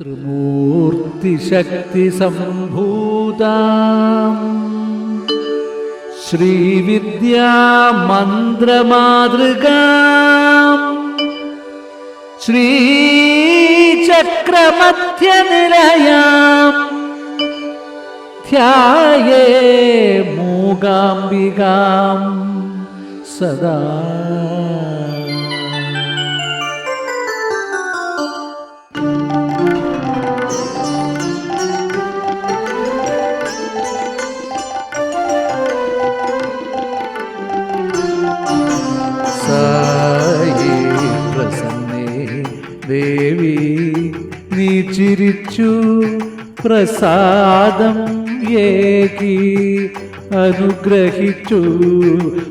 ത്രിമൂർത്തിശക്തിസംഭൂതാം. ശ്രീവിദ്യാമന്ത്രമാതൃകാ. ശ്രീചക്രമധ്യനിലയാം. ധ്യായേ മൂകാംബികാം സദാ ദേവി നീ ചിരിച്ചു പ്രസാദം ഏകി അനുഗ്രഹിച്ചു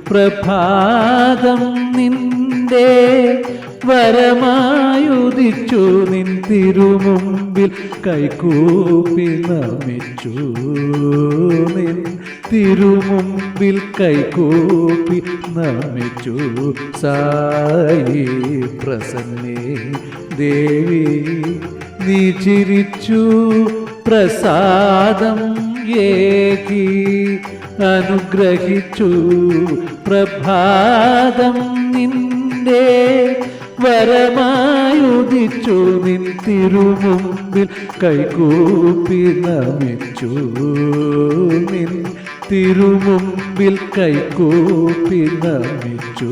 പ്രഭാതം നിന്റെ വരമായുദിച്ചു നിൻ തിരുമുമ്പിൽ കൈകൂപ്പി നമിച്ചു നിൻ തിരുമുമ്പിൽ കൈകൂപ്പി നമിച്ചു സായി പ്രസന്നേ ദേവി നീ ചിരിച്ചു പ്രസാദം ഏകി അനുഗ്രഹിച്ചു പ്രഭാതം നിന്റെ വരമായുദിച്ചു നിൻ തിരുമുമ്പിൽ കൈകൂപ്പി നമിച്ചു. നിൻ തിരുമുമ്പിൽ കൈകൂപ്പി നമിച്ചു.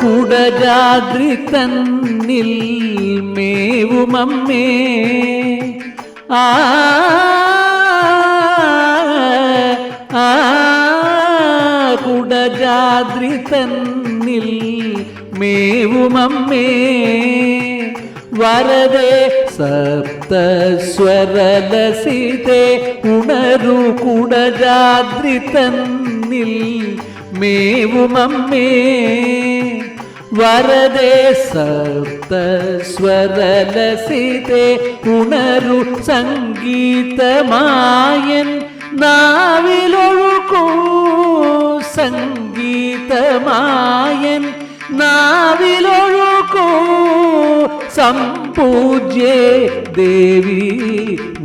കുടജാദ്രി തന്നിൽ മേവുമമ്മേ. ആ കുടജാദ്രി തന്നിൽ മേവുമമ്മേ. വരദേ സപ്തസ്വരലസിതേ ഉണരു കുടരാദ്രി തന്നിൽ മേവുമമ്മേ. വരദേ സപ്തസ്വരലസിതേ ഉണരു സംഗീതമായൻ നാവിലൊഴുക്കൂ സംഗീതമായൻ നാവിലൊഴുക്കൂ സംപൂജ്യേ ദേവി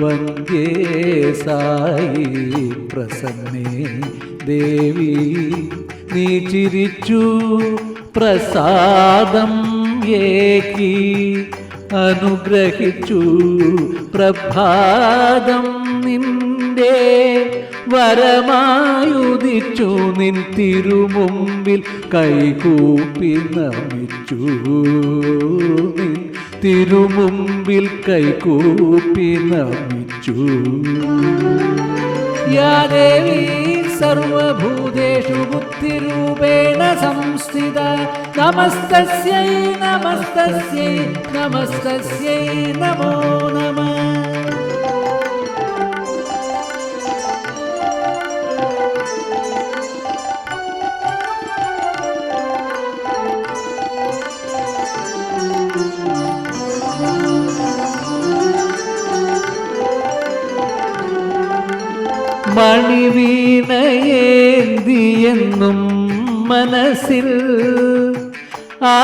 വന്ദ്യേ സായി പ്രസന്നേ ദേവി നീ ചിരിച്ചു പ്രസാദം ഏകി അനുഗ്രഹിച്ചു. പ്രഭാതം നിന്റെ വരമായുദിച്ചു. നിൻ തിരുമുമ്പിൽ കൈകൂപ്പി നമിച്ചു. നിൻ തിരുമുമ്പിൽ കൈകൂപ്പി നമിച്ചു. യാ ദേവി സർവഭൂതേഷു ബുദ്ധിരൂപേണ സംസ്ഥിത. നമസ്തസ്യൈ നമസ്തസ്യൈ നമസ്തസ്യൈ നമോ മണിവീണയേന്തിയെന്നും മനസ്സിൽ ആ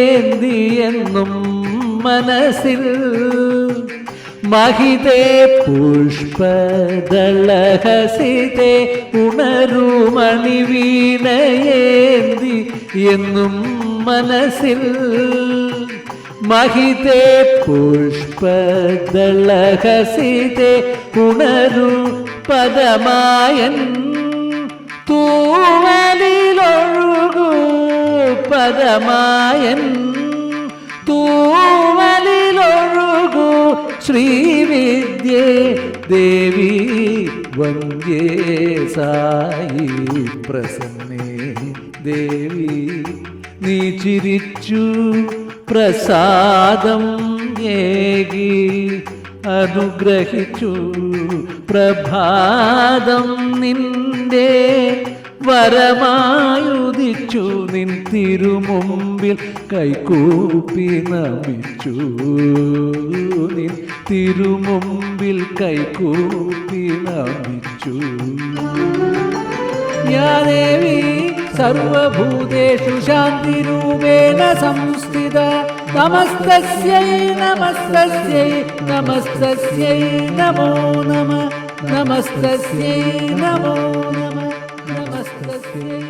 മണിവീണയേന്തിയെന്നും മനസ്സിൽ മഹിതേ പുഷ്പദളഹസിതേ ഉണരു മണിവീണയേന്തി എന്നും മനസ്സിൽ മഹിതേ പുഷ്പദളഹസിതേ ഉണരു പദമായൻ തൂവലിലൊഴുകു പദമായൻ തൂവലിലൊഴുകു ശ്രീവിദ്യേ ദേവി വന്ദ്യേ സായി പ്രസന്നേ ദേവി നീ ചിരിച്ചു പ്രസാദം ഏകി അനുഗ്രഹിച്ചു. പ്രഭാതം നിന്റെ വരമായുദിച്ചു നിൻ തിരുമുമ്പിൽ കൈകൂപ്പി നമിച്ചു. നിൻ തിരുമുമ്പിൽ കൈകൂപ്പി നമിച്ചു. യാ सर्वभूतेषु शान्तिरूपेण संस्थित। नमस्तस्यै नमस्तस्यै नमस्तस्यै नमो नमः। नमस्तस्यै नमो नमः। नमस्तस्यै।